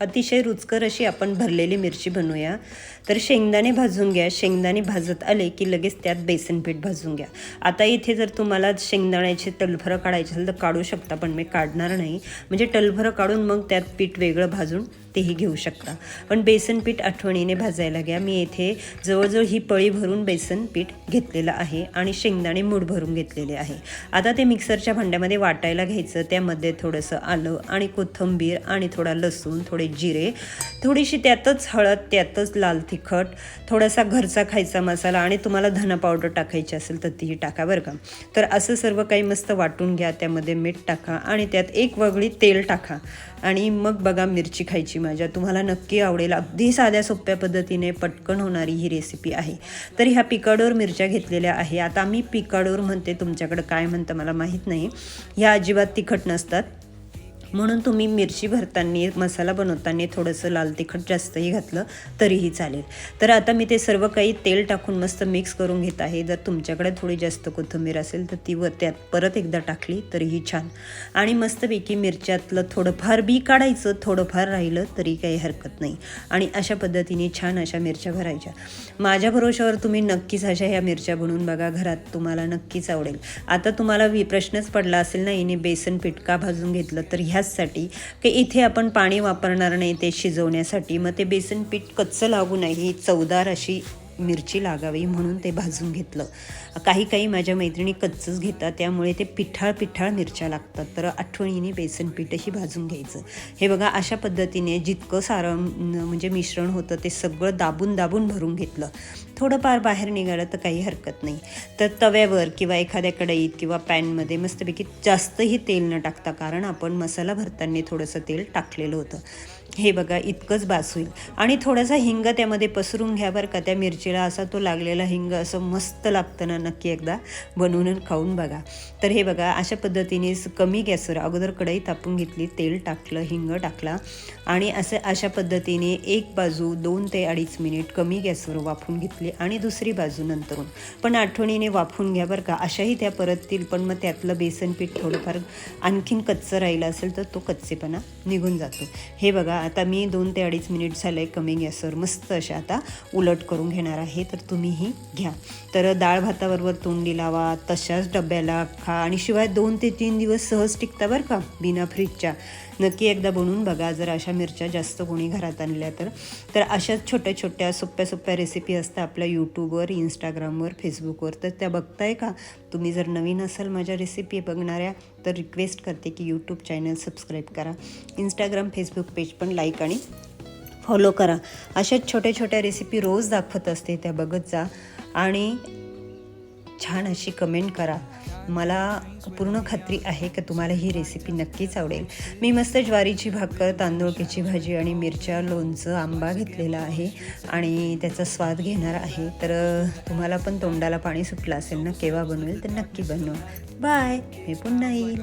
अतिशय रुचकर अशी आपण भरलेली मिरची बनवूया. तर शेंगदाणे भाजून घ्या. शेंगदाणे भाजत आले की लगेच त्यात बेसन पीठ भाजून घ्या. आता इथे जर तुम्हाला शेंगदाण्याचे तलभरं काढायचे असेल तर काढू शकता पण मी काढणार नाही. म्हणजे तलभरं काढून मग त्यात पीठ वेगळं भाजून तेही घेऊ शकता. पण बेसन पीठ आठवणीने भाजायला घ्या. मी येथे जवळजवळ ही पळी भरून बेसन पीठ घेतलेलं आहे आणि शेंगदाणे मूठ भरून घेतलेले आहे. आता ते मिक्सरच्या भांड्यामध्ये वाटायला घ्यायचं. त्यामध्ये थोडंसं आलं आणि कोथिंबीर आणि थोडा लसूण थोडे जिरे थोडीशी त्यातच हळद त्यातच लाल तिखट थोडासा घरचा खायचा मसाला आणि तुम्हाला धना पावडर टाकायची असेल तर तीही टाका बरं का. तर असं सर्व काही मस्त वाटून घ्या. त्यामध्ये मीठ टाका आणि त्यात एक वगळी तेल टाका. आणि मग बघा मिरची खायची म्हणजे माझ्या तुम्हाला नक्की आवडेल. अगदी साध्या सोप्या पद्धतीने पटकन होणारी ही रेसिपी आहे. तर ह्या पिकाडोर मिरच्या घेतलेल्या आहे. आता मी पिकाडोर म्हणते तुमच्याकडं काय म्हणतं मला माहीत नाही. ह्या अजिबात तिखट नसतात. म्हणून तुम्ही मिरची भरताना मसाला बनवताना थोडंसं लाल तिखट जास्तही घातलं तरीही चालेल. तर आता मी ते सर्व काही तेल टाकून मस्त मिक्स करून घेत आहे. जर तुमच्याकडे थोडी जास्त कोथिंबीर असेल तर ती वर त्यात परत एकदा टाकली तरीही छान. आणि मस्तपैकी मिरच्यातलं थोडंफार बी काढायचं थोडंफार राहिलं तरी काही हरकत नाही. आणि अशा पद्धतीने छान अशा मिरच्या भरायच्या. माझ्या भरोशावर तुम्ही नक्कीच अशा ह्या मिरच्या बनवून बघा घरात तुम्हाला नक्कीच आवडेल. आता तुम्हाला प्रश्नच पडला असेल ना हिने बेसन पीठ का भाजून घेतलं तर ह्याचसाठी की इथे आपण पाणी वापरणार नाही ते शिजवण्यासाठी. मग ते बेसन पीठ कच्चं लागू नाही चवदार अशी मिरची लागावी म्हणून ते भाजून घेतलं. काही काही माझ्या मैत्रिणी कच्चंच घेतात त्यामुळे ते पिठाळ पिठाळ मिरच्या लागतात. तर आठवणीने बेसन पीठही भाजून घ्यायचं. हे बघा अशा पद्धतीने जितकं सारं म्हणजे मिश्रण होतं ते सगळं दाबून दाबून भरून घेतलं. थोडंफार बाहेर निघालं तर काही हरकत नाही. तर तव्यावर किंवा एखाद्या कढईत किंवा पॅनमध्ये मस्तपैकी जास्तही तेल न टाकता कारण आपण मसाला भरताना थोडंसं तेल टाकलेलं होतं. हे बघा इतकंच बास होईल. आणि थोडासा हिंग त्यामध्ये पसरून घ्या बरं का त्या मिरचीला असा तो लागलेला हिंग असं मस्त लागतं ना नक्की एकदा बनवून खाऊन बघा. तर हे बघा अशा पद्धतीने स- कमी गॅसवर अगोदर कढई तापून घेतली तेल टाकलं हिंग टाकला आणि असं अशा पद्धतीने एक बाजू दोन ते अडीच मिनिट कमी गॅसवर वाफून घेतली आणि दुसरी बाजू नंतरून. पण आठवणीने वाफून घ्या बरं का अशाही त्या परततील पण मग त्यातलं बेसन पीठ थोडंफार आणखीन कच्चं राहिलं असेल तर तो कच्चेपणा निघून जातो. हे बघा आता मी दोन ते अडीच मिनिट झालं आहे कमी गॅसवर मस्त अशा आता उलट करून घेणार आहे तर तुम्हीही घ्या. तर डाळ भाताबरोबर तोंडी लावा तशाच डब्याला खा आणि शिवाय दोन ते तीन दिवस सहज टिकता बरं का बिना फ्रीजच्या. नक्की एकदा बनवून बघा जर अशा मिरच्या जास्त कोणी घरात आणल्या तर. तर अशाच छोट्या छोट्या सोप्या सोप्या रेसिपी असतात आपल्या यूट्यूबवर इंस्टाग्रामवर फेसबुकवर तर त्या बघताय का? तुम्ही जर नवीन असाल माझ्या रेसिपी बघणाऱ्या तर रिक्वेस्ट करते की यूट्यूब चॅनल सबस्क्राईब करा. इंस्टाग्राम फेसबुक पेज पण लाईक आणि फॉलो करा. अशाच छोट्या छोट्या रेसिपी रोज दाखवत असते त्या बघत जा आणि छान अशी कमेंट करा. मला पूर्ण खात्री आहे की तुम्हाला ही रेसिपी नक्कीच आवडेल. मी मस्त ज्वारीची भाकर तांदूळकीची भाजी आणि मिरच्या लोणचं आंबा घेतलेला आहे आणि त्याचा स्वाद घेणार आहे. तर तुम्हाला पण तोंडाला पाणी सुटलं असेल ना केव्हा बनवेल? तर नक्की बनवा. बाय मी पुन्हा येईल.